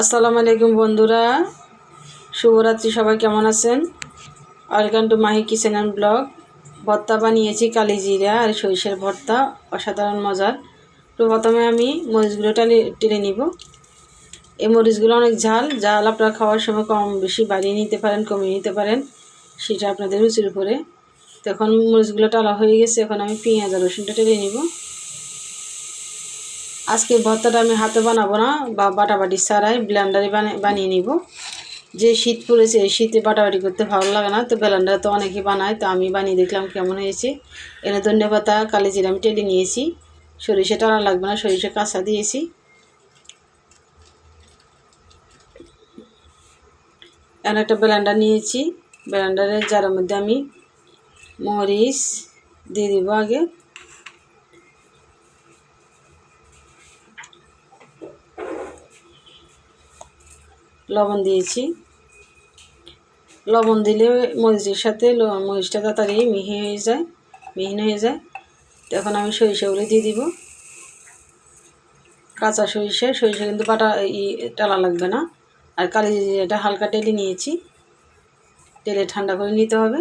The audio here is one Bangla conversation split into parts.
আসসালামু আলাইকুম বন্ধুরা। শুভরাত্রি, সবাই কেমন আছেন? Welcome to Mahi kitchen and blog ভর্তা বানিয়েছি কালি জিরা আর সরিষার ভর্তা, অসাধারণ মজার। তো প্রথমে আমি মরিচগুলো টানে টেনে নিব। এই মরিচগুলো অনেক ঝাল ঝাল আপনারা খাওয়ার সময় কম বেশি বাড়িয়ে নিতে পারেন, কমিয়ে নিতে পারেন, সেটা আপনাদের রুচির উপরে। তো এখন মরিচগুলো টালা হয়ে গেছে, এখন আমি পেঁয়াজ রসুনটা টেনে নিব। আজকে ভর্তাটা আমি হাতে বানাবো না, বা বাটাবাটি ছাড়াই ব্লেন্ডারে বানিয়ে নিব। যে শীত পড়েছে শীতে বাটাবাটি করতে ভালো লাগে না, তো ব্লেন্ডারে তো অনেকে বানায়, তো আমি বানিয়ে দেখলাম কেমন হয়েছে। এনে ধনে পাতা, কালি জিরা আমি টেলে নিয়েছি। সরিষা টানা লাগবে না, সরিষা কাঁচা দিয়েছি। এখানে একটা ব্লেন্ডার নিয়েছি। ব্লেন্ডারের যার মধ্যে আমি মরিচ দিয়ে দিব আগে। লবণ দিয়েছি। লবণ দিলে মরিচের সাথে মরিচটা তাড়াতাড়ি মিহি হয়ে যায়, মিহিন হয়ে যায়। তখন আমি সরিষাগুলো দিয়ে দিব। কাঁচা সরিষা সরিষা কিন্তু বাটা ই টালা লাগবে না। আর কালি এটা হালকা টেলে নিয়েছি। তেলে ঠান্ডা করে নিতে হবে।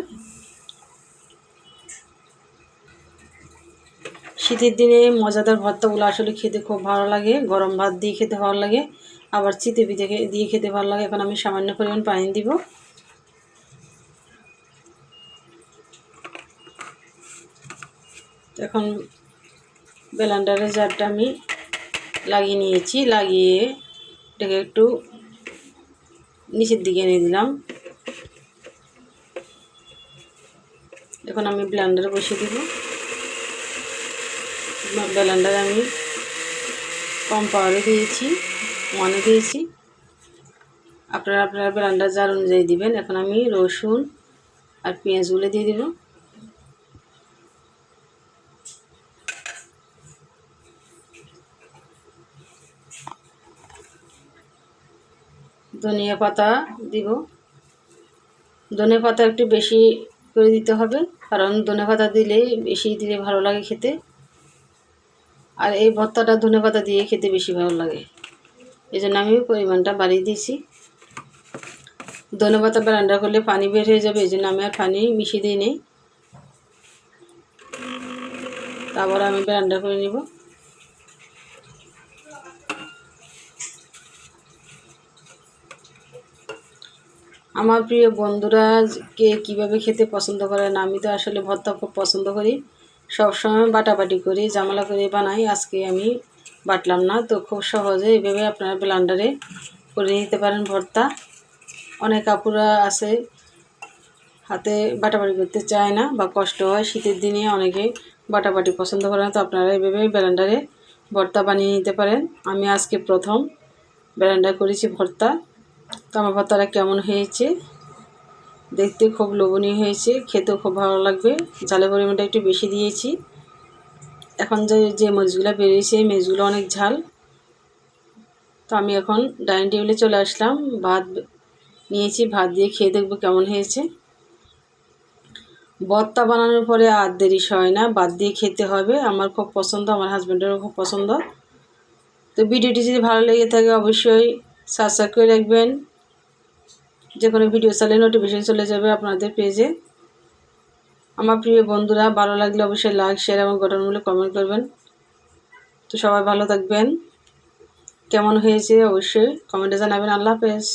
শীতের দিনে মজাদার ভর্তাগুলো আসলে খেতে খুব ভালো লাগে। গরম ভাত দিয়ে খেতে ভালো লাগে। আবার চিতে পিঠে দিয়ে খেতে ভালো লাগে। এখন আমি সামান্য পরিমাণ পানি দিব। এখন ব্লেন্ডারের জারটা আমি লাগিয়ে নিয়েছি। লাগিয়ে এটাকে একটু নিচের দিকে এনে দিলাম। এখন আমি ব্লেন্ডারে বসিয়ে দিব। ব্লেন্ডারে আমি কম পাওয়ারে দিয়েছি। ওয়ানে দিয়েছি। আপনারা আপনারা ব্লেন্ডার জার অনুযায়ী দিবেন। এখন আমি রসুন আর পেঁয়াজগুলো দিয়ে দিব। ধনিয়া পাতা দিব। ধনে পাতা একটু বেশি করে দিতে হবে, কারণ ধনে পাতা দিলে বেশি দিলে ভালো লাগে খেতে। আর এই ভর্তাটা ধনে পাতা দিয়ে খেতে বেশি ভালো লাগে। এই জন্য আমি পরিমাণটা বাড়িয়ে দিয়েছি। ধনে পাতা ব্রান্ডার করলে পানি বের হয়ে যাবে এই জন্য আমি আর পানি মিশিয়ে দিই নেই। তারপর আমি ব্রান্ডার করে নিব। আমার প্রিয় বন্ধুরা, কে কীভাবে খেতে পছন্দ করেন আমি তো আসলে ভর্তা খুব পছন্দ করি। সবসময় বাটাবাটি করি জামালা করে বানাই। আজকে আমি বাটলাম না, তো খুব সহজে এইভাবে আপনারা ব্লান্ডারে করে নিতে পারেন ভর্তা। অনেক আপুরা আছে, হাতে বাটাবাটি করতে চায় না বা কষ্ট হয়, শীতের দিনে অনেকে বাটাবাটি পছন্দ করে না, তো আপনারা এইভাবে ব্লেন্ডারে ভর্তা বানিয়ে নিতে পারেন। আমি আজকে প্রথম ব্লেন্ডার করেছি ভর্তা। তো আমার ভর্তাটা কেমন হয়েছে, দেখতে খুব লোভনীয় হয়েছে, খেতেও খুব ভালো লাগবে। ঝালের পরিমাণটা একটু বেশি দিয়েছি। এখন যে যে মরিচগুলো বেরিয়েছে এই মরিচগুলো অনেক ঝাল। তো আমি এখন ডাইনিং টেবিলে চলে আসলাম। ভাত নিয়েছি, ভাত দিয়ে খেয়ে দেখব কেমন হয়েছে। ভর্তা বানানোর পরে আর দেরি হয় না বাদ দিয়ে খেতে হবে। আমার খুব পছন্দ, আমার হাজব্যান্ডেরও খুব পছন্দ। তো ভিডিওটি যদি ভালো লেগে থাকে, অবশ্যই সাবস্ক্রাইব করে রাখবেন। যে কোনো ভিডিও চালে নোটিফিকেশন চলে যাবে আপনাদের পেজে আমার প্রিয় বন্ধুরা, ভালো লাগলে অবশ্যই লাইক শেয়ার এবং গঠনমূলক কমেন্ট করবেন। তো সবাই ভালো থাকবেন। কেমন হয়েছে অবশ্যই কমেন্টে জানাবেন। আল্লাহ হাফেজ।